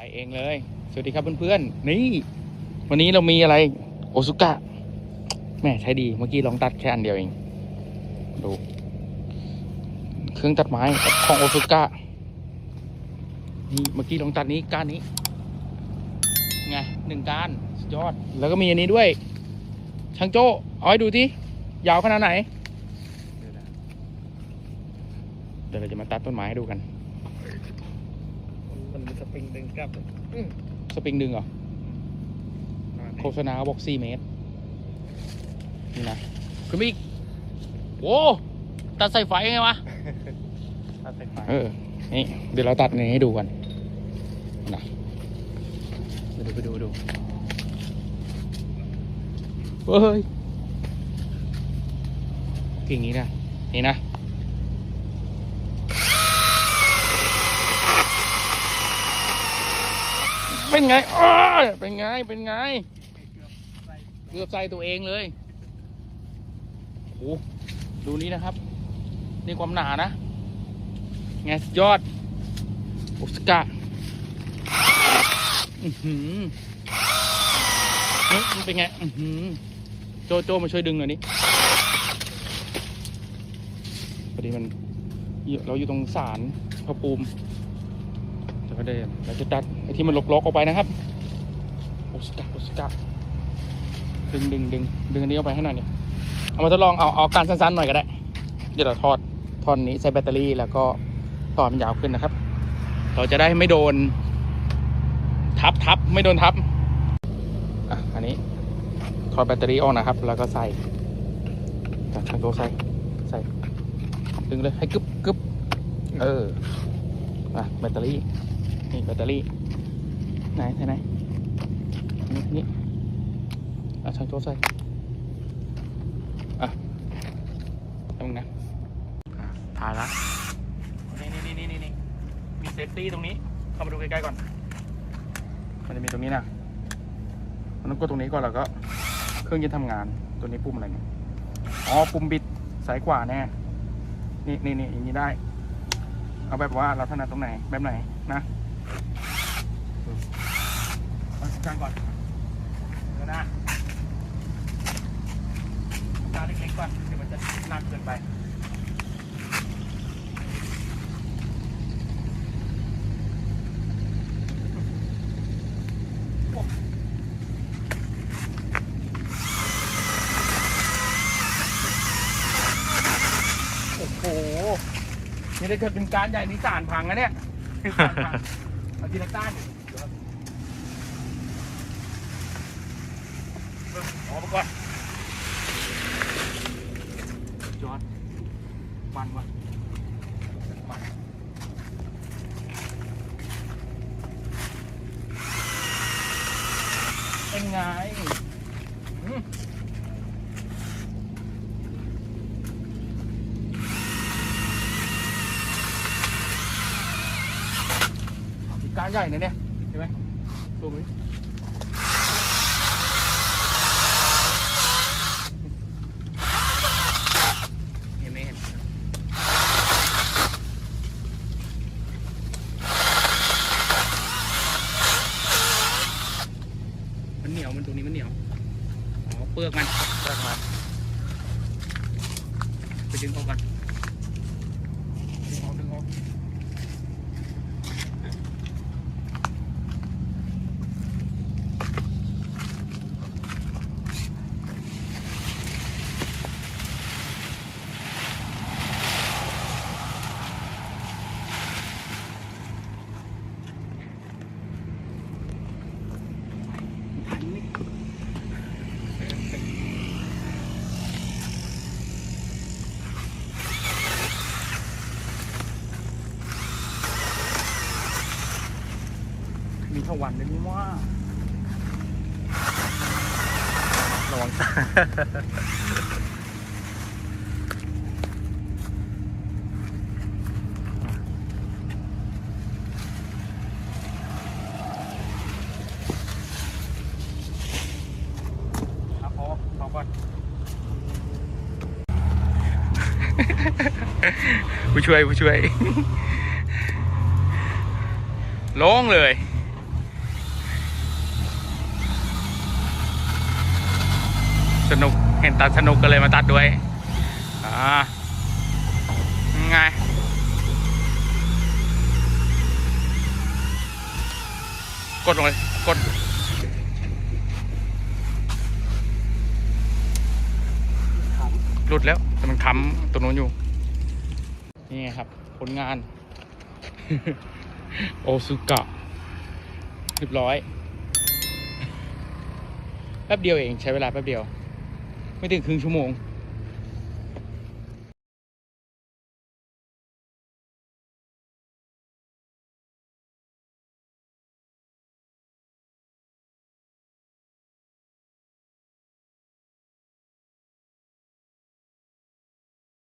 ถ่ายเองเลย สวัสดีครับเพื่อนๆ นี่ วันนี้เรามีอะไร โอซุกะ แม่ใช้ดี เมื่อกี้ลองตัดแค่อันเดียวเอง ดู เครื่องตัดไม้ของโอซุกะ นี่ เมื่อกี้ลองตัดนี้ก้านนี้ ไงหนึ่งก้านยอด แล้วก็มีอันนี้ด้วย ช่างโจ้เอาให้ดูที่ยาวขนาดไหน เดี๋ยวเราจะมาตัดต้นไม้ให้ดูกัน มันมีสปริงดึงกลับเลยสปริงดึงเหรอโฆษณาเขาบอก4เมตร นี่นะขึ้นมาอีกโว้ตัดใส่ไฟไงวะ ตัดสายไฟเออ นี่ เดี๋ยวเราตัดนี้ให้ดูกันนะไปดูไปดูไปดูเฮ้ยกิ่งนี้นะ นี่นะ เป็นไงอ้ายเป็นไง เป็นไง เกือบใส่ตัวเองเลยโอ้โหดูนี้นะครับ นี่ความหนานะ ไงสุดยอดโอสกาอือหือเฮ้ยมันเป็นไง อือหือโจโจมาช่วยดึงหน่อยนี่พอดีมันเราอยู่ตรงศาลพระภูมิ ก็ได้เราจะตัดไอ้ที่มันลกๆออกไปนะครับโอสกาโอสกาดึงดึงดึงดึงอันนี้ออกไปให้หน่อยเนี่ยเอามาทดลองเอาเอาการสั้นๆหน่อยก็ได้ เดี๋ยวเราทอดทอนนี้ใส่แบตเตอรี่แล้วก็ต่อมันยาวขึ้นนะครับ เราจะได้ไม่โดน ทับทับไม่โดนทับอะอันนี้ถอดแบตเตอรี่ออกนะครับ แล้วก็ใส่จากทางตัวใส่ใส่ดึงเลยให้กึบกึบเอออะแบตเตอรี่ นี่แบตเตอรี่ไหนไหนไหนนี่นี่อะทางตัวใส่อะตรงนะอะถ่ายละนี่นี่นี่นี่นี่มีเซฟตี้ตรงนี้ เข้ามาดูใกล้ๆก่อน มันจะมีตรงนี้นะมันต้องกดตรงนี้ก่อนแล้วก็ เครื่องจะทำงานตัวนี้ปุ่มอะไรเนี่ยอ๋อปุ่มบิดซ้ายขวาแน่นี่นี่นี่อย่างนี้ได้ เอาแบบว่าเราถนัดตรงไหนแบบไหนนะ เอากลางก่อนเดี๋ยวนะกลางเล็กๆก่อนเดี๋ยวมันจะหนักเกินไปโอ้โหนี่ได้เกิดเป็นการใหญ่นี่สารพังนะเนี่ยสารพังเอาทีละก้านดิเดี๋ยว ออกมาก่อนจอดมันวะมันเป็นไงการใหญ่นะเนี่ยเห็นไหมดูมั้เห็นไหมเห็นมันเหนียวมันตรงนี้มันเหนียวอ๋อเปลือกมันเปลือกมันไปดึงออกก่อนดึงออกดึงออก มีทวันเลยนี่ว่าระวังตาครับพอพอก่อนผู้ช่วยผู้ช่วยลงเลย สนุกเห็นตัดสนุกก็เลยมาตัดด้วยอ่าไงกดลงเลยกดหลุดแล้วแต่มันค้ำตัวนู้นอยู่ นี่ไงครับ ผลงาน โอซุกะเรียบร้อย แป๊บเดียวเองใช้เวลาแป๊บเดียว ไม่ถึงครึ่งชั่วโมง